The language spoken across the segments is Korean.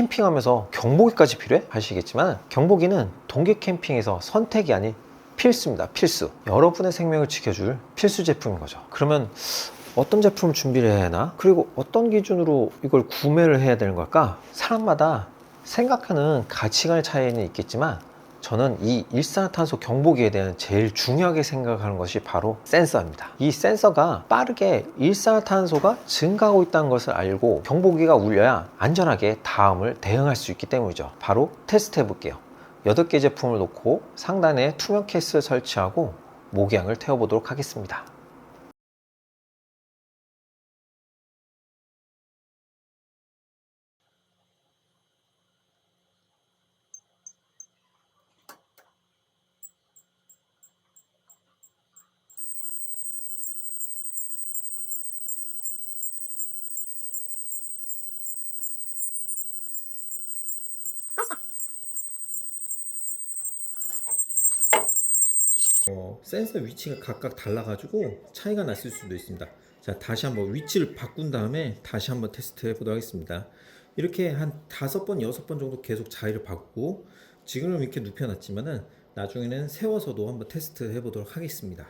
캠핑하면서 경보기까지 필요해? 하시겠지만 경보기는 동계 캠핑에서 선택이 아닌 필수입니다. 필수. 여러분의 생명을 지켜줄 필수 제품인 거죠. 그러면 어떤 제품을 준비를 해야 하나? 그리고 어떤 기준으로 이걸 구매를 해야 되는 걸까? 사람마다 생각하는 가치관의 차이는 있겠지만 저는 이 일산화탄소 경보기에 대한 제일 중요하게 생각하는 것이 바로 센서입니다. 이 센서가 빠르게 일산화탄소가 증가하고 있다는 것을 알고 경보기가 울려야 안전하게 다음을 대응할 수 있기 때문이죠. 바로 테스트 해볼게요. 8개 제품을 놓고 상단에 투명 케이스를 설치하고 목양을 태워보도록 하겠습니다. 어, 센서 위치가 각각 달라가지고 차이가 났을 수도 있습니다. 자, 다시 한번 위치를 바꾼 다음에 다시 한번 테스트 해보도록 하겠습니다. 이렇게 한 다섯 번, 여섯 번 정도 계속 자리를 바꾸고 지금은 이렇게 눕혀놨지만은 나중에는 세워서도 한번 테스트 해보도록 하겠습니다.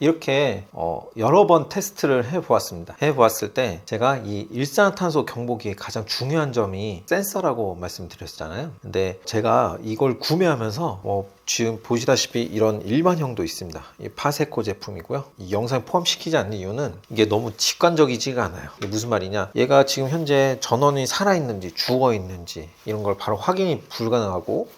이렇게 어, 여러 번 테스트를 해보았습니다. 해보았을 때 제가 이 일산화탄소 경보기의 가장 중요한 점이 센서라고 말씀드렸잖아요. 근데 제가 이걸 구매하면서 뭐 지금 보시다시피 이런 일반형도 있습니다. 이 파세코 제품이고요. 이 영상에 포함시키지 않는 이유는 이게 너무 직관적이지가 않아요. 이게 무슨 말이냐? 얘가 지금 현재 전원이 살아있는지 죽어 있는지 이런 걸 바로 확인이 불가능하고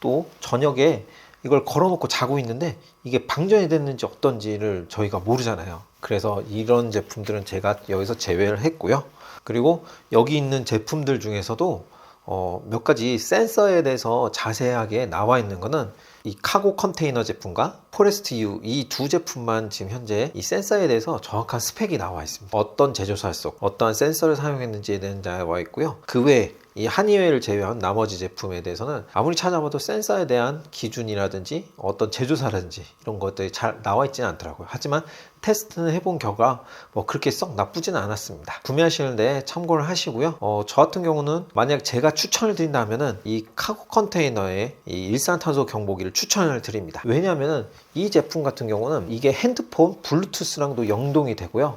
또 저녁에 이걸 걸어놓고 자고 있는데 이게 방전이 됐는지 어떤지를 저희가 모르잖아요. 그래서 이런 제품들은 제가 여기서 제외를 했고요. 그리고 여기 있는 제품들 중에서도 어, 몇 가지 센서에 대해서 자세하게 나와 있는 거는 이 카고 컨테이너 제품과 포레스트 U 이 두 제품만 지금 현재 이 센서에 대해서 정확한 스펙이 나와 있습니다. 어떤 제조사 속 어떠한 센서를 사용했는지에 대한 나와 있고요. 그 외에 이 한의회를 제외한 나머지 제품에 대해서는 아무리 찾아봐도 센서에 대한 기준이라든지 어떤 제조사라든지 이런 것들이 잘 나와 있지는 않더라고요. 하지만 테스트는 해본 결과 뭐 그렇게 썩 나쁘지는 않았습니다. 구매하시는데 참고를 하시고요. 어, 저 같은 경우는 만약 제가 추천을 드린다면은 이 카고 컨테이너의 이 일산탄소 경보기를 추천을 드립니다. 왜냐하면은 이 제품 같은 경우는 이게 핸드폰 블루투스랑도 연동이 되고요.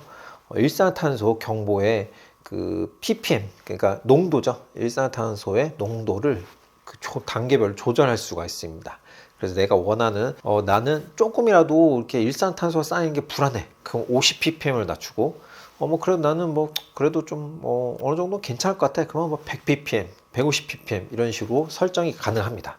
어, 일산탄소 경보에 그 ppm 그러니까 농도죠 일산화탄소의 농도를 그 조- 단계별로 조절할 수가 있습니다. 그래서 내가 원하는 어, 나는 조금이라도 이렇게 일산탄소가 쌓이는 게 불안해. 그럼 50 ppm을 낮추고 어 뭐 그래도 나는 뭐 그래도 좀뭐 어느 정도 괜찮을 것 같아. 그러면 뭐 100 ppm, 150 ppm 이런 식으로 설정이 가능합니다.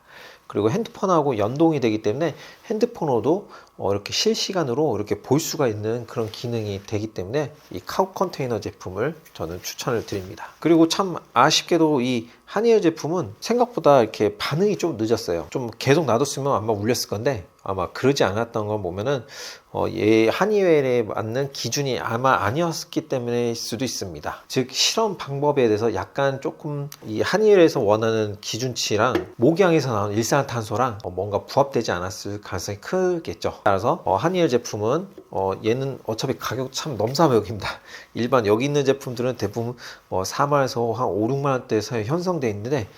그리고 핸드폰하고 연동이 되기 때문에 핸드폰으로도 어, 이렇게 실시간으로 이렇게 볼 수가 있는 그런 기능이 되기 때문에 이 카우 컨테이너 제품을 저는 추천을 드립니다. 그리고 참 아쉽게도 이 한이어 제품은 생각보다 이렇게 반응이 좀 늦었어요. 좀 계속 놔뒀으면 아마 울렸을 건데 아마 그러지 않았던 건 보면은 어, 얘 한의회에 맞는 기준이 아마 아니었기 때문일 수도 있습니다. 즉 실험 방법에 대해서 약간 조금 이 한의회에서 원하는 기준치랑 목양에서 나온 일산화탄소랑 어, 뭔가 부합되지 않았을 가능성이 크겠죠. 따라서 어, 한의회 제품은 어, 얘는 어차피 가격 참 넘사벽입니다. 일반 여기 있는 제품들은 대부분 어, 4만에서 한 5, 6만 원대 사이 형성돼 있는데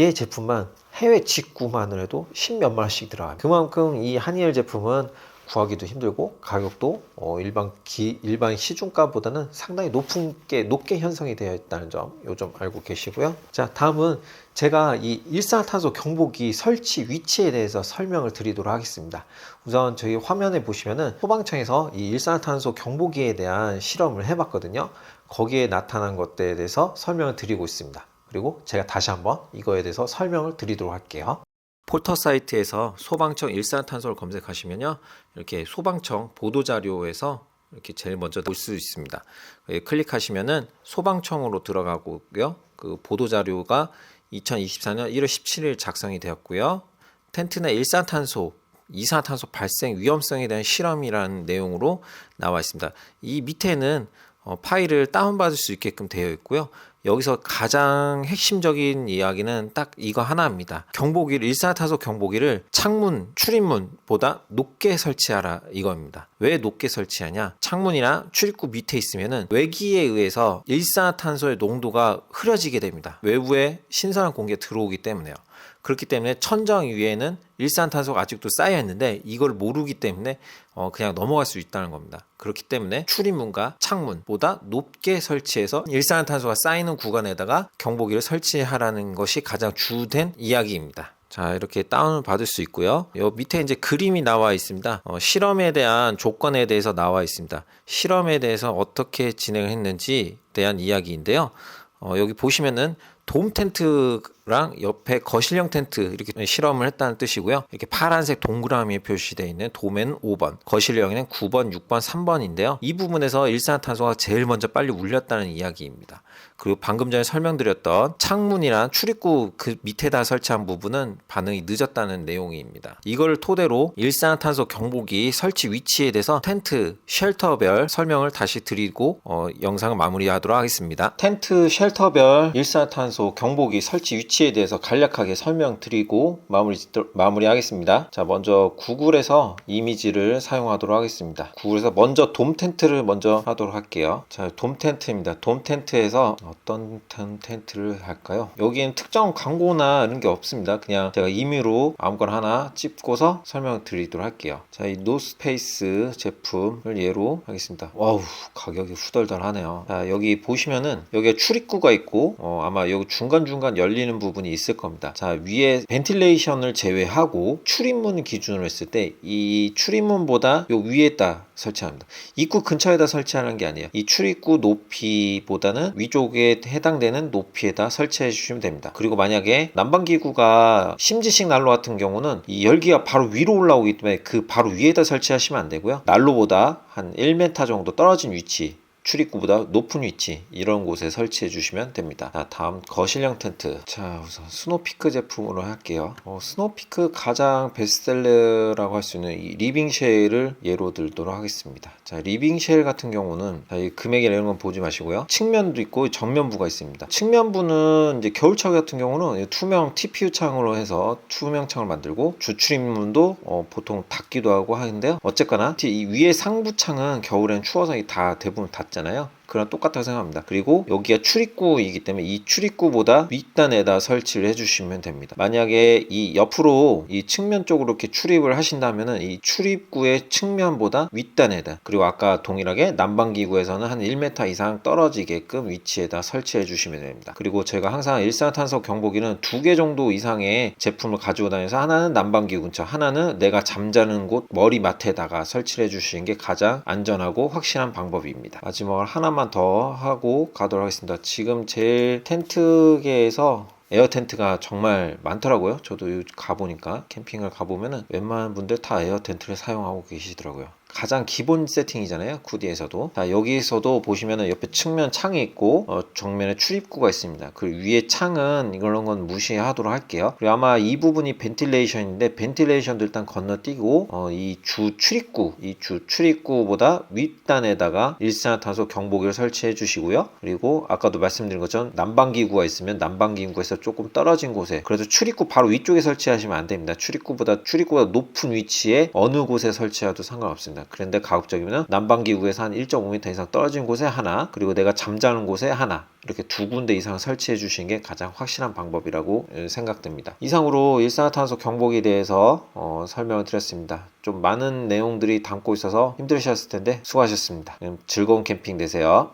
얘 제품만 해외 직구만을 해도 10몇만 원씩 들어가요. 그만큼 이 한이엘 제품은 구하기도 힘들고 가격도 어, 일반 기, 일반 시중가보다는 상당히 높은 게 높게 형성이 되어 있다는 점 요점 알고 계시고요. 자 다음은 제가 이 일산화탄소 경보기 설치 위치에 대해서 설명을 드리도록 하겠습니다. 우선 저희 화면에 보시면은 소방청에서 이 일산화탄소 경보기에 대한 실험을 해봤거든요. 거기에 나타난 것들에 대해서 설명을 드리고 있습니다. 그리고 제가 다시 한번 이거에 대해서 설명을 드리도록 할게요. 포털 사이트에서 소방청 일산탄소를 검색하시면요. 이렇게 소방청 보도자료에서 이렇게 제일 먼저 볼 수 있습니다. 예, 클릭하시면은 소방청으로 들어가고요. 그 보도자료가 2024년 1월 17일 작성이 되었고요. 텐트 내 일산탄소 이산화탄소 발생 위험성에 대한 실험이라는 내용으로 나와 있습니다. 이 밑에는 어, 파일을 다운받을 수 있게끔 되어 있고요. 여기서 가장 핵심적인 이야기는 딱 이거 하나입니다. 경보기를 일산화탄소 경보기를 창문 출입문보다 높게 설치하라 이겁니다. 왜 높게 설치하냐? 창문이나 출입구 밑에 있으면은 외기에 의해서 일산화탄소의 농도가 흐려지게 됩니다. 외부에 신선한 공기가 들어오기 때문에요. 그렇기 때문에 천정 위에는 일산탄소가 아직도 쌓여 있는데 이걸 모르기 때문에 어 그냥 넘어갈 수 있다는 겁니다. 그렇기 때문에 출입문과 창문보다 높게 설치해서 일산탄소가 쌓이는 구간에다가 경보기를 설치하라는 것이 가장 주된 이야기입니다. 자 이렇게 다운을 받을 수 있고요. 요 밑에 이제 그림이 나와 있습니다. 어, 실험에 대한 조건에 대해서 나와 있습니다. 실험에 대해서 어떻게 진행을 했는지 대한 이야기인데요. 어, 여기 보시면은 돔 텐트 랑 옆에 거실형 텐트 이렇게 실험을 했다는 뜻이고요. 이렇게 파란색 동그라미에 표시되어 있는 돔에는 5번, 거실형에는 9번, 6번, 3번인데요. 이 부분에서 일산화탄소가 제일 먼저 빨리 울렸다는 이야기입니다. 그리고 방금 전에 설명드렸던 창문이나 출입구 그 밑에다 설치한 부분은 반응이 늦었다는 내용입니다. 이걸 토대로 일산화탄소 경보기 설치 위치에 대해서 텐트, 쉘터별 설명을 다시 드리고 어, 영상을 마무리하도록 하겠습니다. 텐트, 쉘터별 일산화탄소 경보기 설치 위치 에 대해서 간략하게 설명드리고 마무리 마무리하겠습니다. 자, 먼저 구글에서 이미지를 사용하도록 하겠습니다. 구글에서 먼저 돔 텐트를 먼저 하도록 할게요. 자, 돔 텐트입니다. 돔 텐트에서 어떤 텐트를 할까요? 여기엔 특정 광고나 이런 게 없습니다. 그냥 제가 임의로 아무거나 하나 찍고서 설명드리도록 할게요. 자, 이 노스페이스 제품을 예로 하겠습니다. 와우, 가격이 후덜덜하네요. 자, 여기 보시면은 여기에 출입구가 있고 어, 아마 여기 중간중간 열리는 부분이 있을 겁니다. 자, 위에 벤틸레이션을 제외하고 출입문 기준으로 했을 때 이 출입문보다 요 위에다 설치합니다. 입구 근처에다 설치하는 게 아니에요. 이 출입구 높이보다는 위쪽에 해당되는 높이에다 설치해 주시면 됩니다. 그리고 만약에 난방기구가 심지식 난로 같은 경우는 이 열기가 바로 위로 올라오기 때문에 그 바로 위에다 설치하시면 안 되고요. 난로보다 한 1m 정도 떨어진 위치 출입구보다 높은 위치 이런 곳에 설치해 주시면 됩니다. 자, 다음 거실형 텐트. 자, 우선 스노피크 제품으로 할게요. 어, 스노피크 가장 베스트셀러라고 할 수 있는 이 리빙 쉘을 예로 들도록 하겠습니다. 자, 리빙 쉘 같은 경우는 자, 이 금액이나 이런 건 보지 마시고요. 측면도 있고 정면부가 있습니다. 측면부는 이제 겨울철 같은 경우는 투명 TPU 창으로 해서 투명 창을 만들고 주출입문도 어, 보통 닫기도 하고 하는데요. 어쨌거나 이 위에 상부 창은 겨울엔 추워서 다 대부분 닫 잖아요. 그런 똑같다고 생각합니다. 그리고 여기가 출입구이기 때문에 이 출입구보다 윗단에다 설치를 해주시면 됩니다. 만약에 이 옆으로 이 측면 쪽으로 이렇게 출입을 하신다면은 이 출입구의 측면보다 윗단에다 그리고 아까 동일하게 난방기구에서는 한 1m 이상 떨어지게끔 위치에다 설치해 주시면 됩니다. 그리고 제가 항상 일산탄소 경보기는 두 개 정도 이상의 제품을 가지고 다녀서 하나는 난방기구 근처 하나는 내가 잠자는 곳 머리 맡에다가 설치해 주시는 게 가장 안전하고 확실한 방법입니다. 마지막으로 하나만 하나만 더 하고 가도록 하겠습니다. 지금 제일 텐트계에서 에어 텐트가 정말 많더라고요. 저도 가보니까 캠핑을 가보면은 웬만한 분들 다 에어 텐트를 사용하고 계시더라고요. 가장 기본 세팅이잖아요. 쿠디에서도. 자, 여기서도 보시면은 옆에 측면 창이 있고 어, 정면에 출입구가 있습니다. 그 위에 창은 이런 건 무시하도록 할게요. 그리고 아마 이 부분이 벤틸레이션인데 벤틸레이션도 일단 건너뛰고 어, 이주 출입구, 이 주 출입구보다 윗단에다가 일산화탄소 경보기를 설치해 주시고요. 그리고 아까도 말씀드린 것처럼 난방기구가 있으면 난방기구에서 조금 떨어진 곳에 그래서 출입구 바로 위쪽에 설치하시면 안 됩니다. 출입구보다 출입구가 높은 위치에 어느 곳에 설치해도 상관없습니다. 그런데 가급적이면 난방기구에서 한 1.5m 이상 떨어진 곳에 하나, 그리고 내가 잠자는 곳에 하나, 이렇게 두 군데 이상 설치해 주시는 게 가장 확실한 방법이라고 예, 생각됩니다. 이상으로 일산화탄소 경보기에 대해서 어, 설명을 드렸습니다. 좀 많은 내용들이 담고 있어서 힘드셨을 텐데 수고하셨습니다. 음, 즐거운 캠핑 되세요.